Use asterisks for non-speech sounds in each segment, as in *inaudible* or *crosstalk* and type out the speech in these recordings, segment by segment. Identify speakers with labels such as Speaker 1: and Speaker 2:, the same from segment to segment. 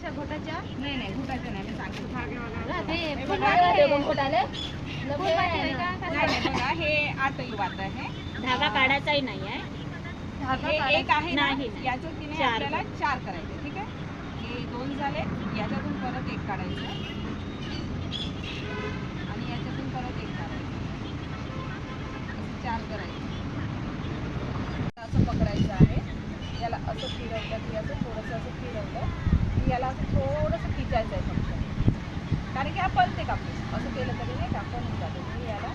Speaker 1: अशा घोटाच्या?
Speaker 2: नाही नाही घुटायचं नाही मी सांगते. हे
Speaker 1: फुल
Speaker 2: बघा,
Speaker 1: वाटी
Speaker 2: हे
Speaker 1: आहे.
Speaker 2: हे वात
Speaker 3: धागा काढायचाही नाही आहे.
Speaker 2: हे. एक आहे ना
Speaker 3: नाही.
Speaker 2: याचं
Speaker 3: चार.
Speaker 2: आपल्याला चार करायचे ठीक आहे? हे दोन झाले याच्यातून परत एक काढायचं. आणि याच्यातून परत एक काढायचं. चार करायचे. असं पकडायचं आहे. याला असं फिरवलं की असं थोडंसं असं फिरवलं. याला असं थोडंसं खिचायचं आहे फक्त. कारण की हा पलते कापूस असं केलं तरी नाही का? पण जातो. मी याला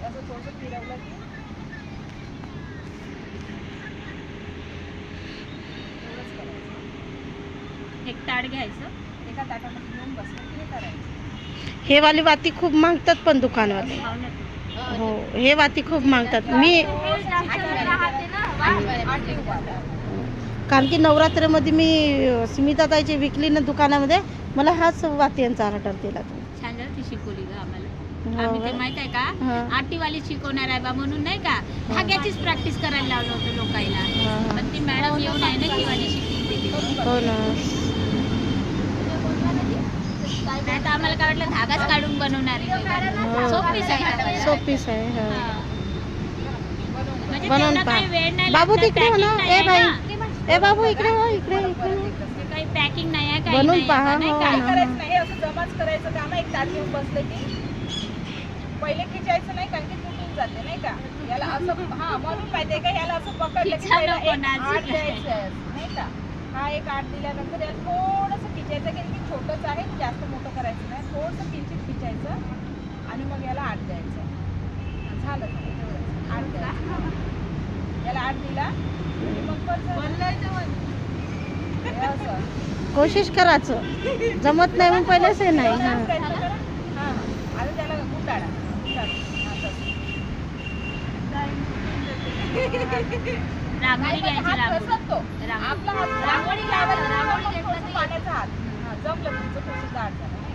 Speaker 2: असं थोडंसं फिरवलं की करायचं.
Speaker 3: एक ताट घ्यायचं.
Speaker 2: एका ताटामध्ये घेऊन बसलं की हे करायचं.
Speaker 4: हे वाली वाती खूप मागतात पण दुकानवाले. हो हे वाती खूप मागतात. मी कारण की नवरात्रीमध्ये मी स्मिताताईची विकली ना दुकानामध्ये मला हाच वातीयांचा ऑर्डर दिला तो
Speaker 3: छान ती शिकवली ग आम्हाला
Speaker 4: हो
Speaker 3: आम्ही ते? माहीत आहे का. आटीवाली शिकवणार आहे बा म्हणून नाही का धाग्याचीच प्रॅक्टिस करायला लावलं होतं लोकांना. पण ती मॅडम येऊन आहे ना ती वाली शिकवून दिली
Speaker 4: हो ना
Speaker 3: नाही तर आम्हाला काय वाटलं धागाच काढून बनवणार आहे
Speaker 4: हो.
Speaker 3: सोपीच आहे.
Speaker 4: सोपीच आहे हा.
Speaker 3: म्हणजे
Speaker 4: बनवून
Speaker 3: वेळ नाही
Speaker 4: बाबू तिकडे
Speaker 3: नाही
Speaker 4: ए
Speaker 3: ना.
Speaker 4: ए बाबू इकडे हो इकडे इकडे हो.
Speaker 3: काही पॅकिंग नाही आहे काही
Speaker 4: बनवून
Speaker 3: नाही
Speaker 4: पहा,
Speaker 3: आहे,
Speaker 4: हो
Speaker 3: का?
Speaker 4: ना.
Speaker 2: करायचं नाही हे असं जमाच करायचं काम आहे एक ताट घेऊन बसले की पहिले खिचायचं नाही कारण की तुटून जाते नाही का याला असं हा म्हणून माहितीये का याला असं पकडलं की
Speaker 3: खिचा
Speaker 2: पहिला
Speaker 3: नको
Speaker 2: एक
Speaker 3: नाजूक
Speaker 2: आठ
Speaker 3: आहे.
Speaker 2: द्यायचं आहे, नाही का हा एक आठ दिल्यानंतर याला थोडंसं खिचायचं कारण की छोटंच आहे जास्त मोठं करायचं नाही थोडंसं किंचित खिचायचं आणि मग याला आठ द्यायचं झालं झालं, तेवढंच. आठ द्यायचं दिला.
Speaker 4: कोशिश करायचं. जमत नाही मग पहिलेच हे नाही. हा.
Speaker 2: हा. आता त्याला. हा. *laughs*
Speaker 3: रांगोळी घ्यायची
Speaker 2: हात
Speaker 3: रांगोळी.
Speaker 2: आपला हात रांगोळी लावायला रांगोळी घेतला. पाण्याचा हात. हा, जमलं तुमचं थोडंसं जाड झालं नाही.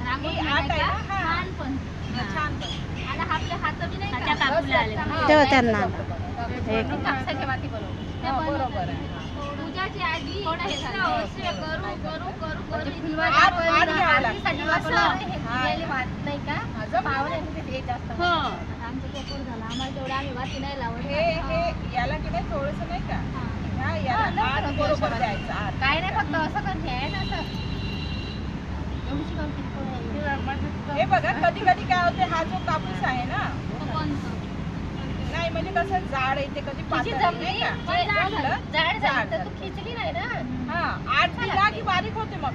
Speaker 1: रांगोळी
Speaker 2: आहे.
Speaker 1: छान पण.
Speaker 2: छान
Speaker 1: हात बी
Speaker 4: तेव्हा
Speaker 2: नाही,
Speaker 4: त्यांना.
Speaker 1: कापसाच्या
Speaker 2: बरोबर.
Speaker 1: पूजाची आधी करू करू करू करू. आरतीसाठी नाही का? जास्त.
Speaker 3: हो.
Speaker 1: आमचं पोपट झालं. आम्हाला तेवढं आम्ही वाती नाही लावत.
Speaker 2: हे हे याला की नाही थोडंसं नाही का? बरोबर.
Speaker 1: काय नाही फक्त असं करते आहे ना असं?
Speaker 2: हे बघा कधी कधी काय होते हा जो कापूस आहे ना? नाही म्हणजे कसं जाड आहे ते कधी पातळ नाही का?
Speaker 1: जाड? झाली. तर. तू खिचली नाही ना?
Speaker 2: हा आठ दिला की बारीक होते मग.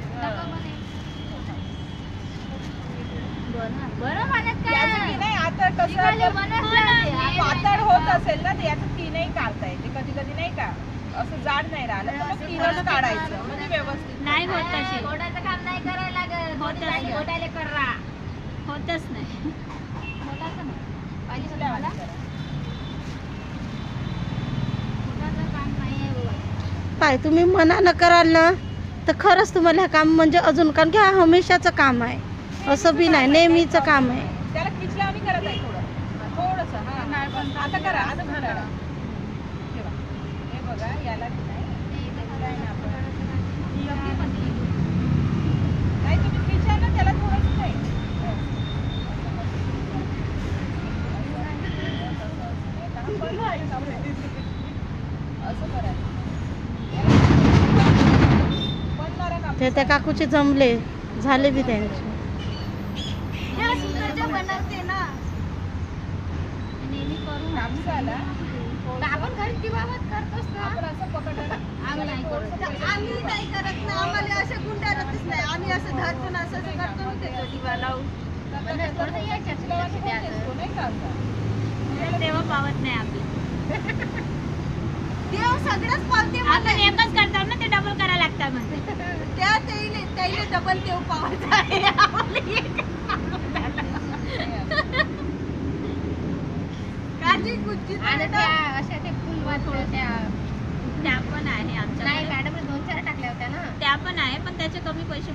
Speaker 1: बरं म्हणत
Speaker 2: याचं की नाही आता कसं. पातळ होत असेल ना तर याचं तीनही काढता येते. कधी कधी नाही का असं जाड नाही राहिलं तर मग तीनच काढायचं. म्हणजे व्यवस्थित.
Speaker 3: नाही होत तशी.
Speaker 1: घोटाचं काम नाही करायला लागत.
Speaker 3: होतच
Speaker 1: घोटायला
Speaker 3: नाही.
Speaker 1: करा.
Speaker 3: होतच नाही.
Speaker 1: घोटाचं नाही. पाहिजे तुम्हाला?
Speaker 2: वाटतं.
Speaker 1: घोटाचं काम नाही आहे बाबा.
Speaker 4: पाय तुम्ही मनानं कराल ना तर खरंच तुम्हाला हे काम म्हणजे अजून कारण की हा हमेशाचं काम आहे. असं बी नाही नेहमीचं काम आहे.
Speaker 2: त्याला खिचल्यावानी करत आहे थोडं. थोडस हा. आता करा आता घाला ठेवा हे बघा याला की नाही. खिचलंय ना आपण. नाही तुम्ही खिचा ना त्याला थोडंसं नाही. असं करायचं बनणाऱ्या कापूस
Speaker 4: ते त्या काकूचे जमले. झाले बी त्यांचे.
Speaker 1: हे सुंदरच्या बनवते ना. नेहमी करू ना.
Speaker 2: कापसाला
Speaker 1: आपण घरी दिवावत करतोच ना.
Speaker 2: आपण असं पकडलं
Speaker 1: आम्ही नाही करत. आम्ही नाही करत ना. आम्हाला असे गुंडाळतच नाही आम्ही असं धरतो ना असं असं करतो ना ते दिवा लावून. पण थोडं याच्यात लक्ष द्यायचं.
Speaker 2: नाही का असं?
Speaker 3: तेव्हा पावत नाही आपलं *laughs*
Speaker 1: देव सगळंच पावते
Speaker 3: आपण एकच करतो ना ते डबल करायला लागतं म्हणजे
Speaker 1: त्या त्याईले त्याईले डबल देव पावायचा आहे. आम्हाला एक. काजी कुची आणि त्या अशा ते फुलवात त्या
Speaker 3: त्या पण आहे आमच्या
Speaker 1: नाही मॅडम दोन चार टाकल्या होत्या ना.
Speaker 3: त्या पण आहे पण त्याचे कमी पैसे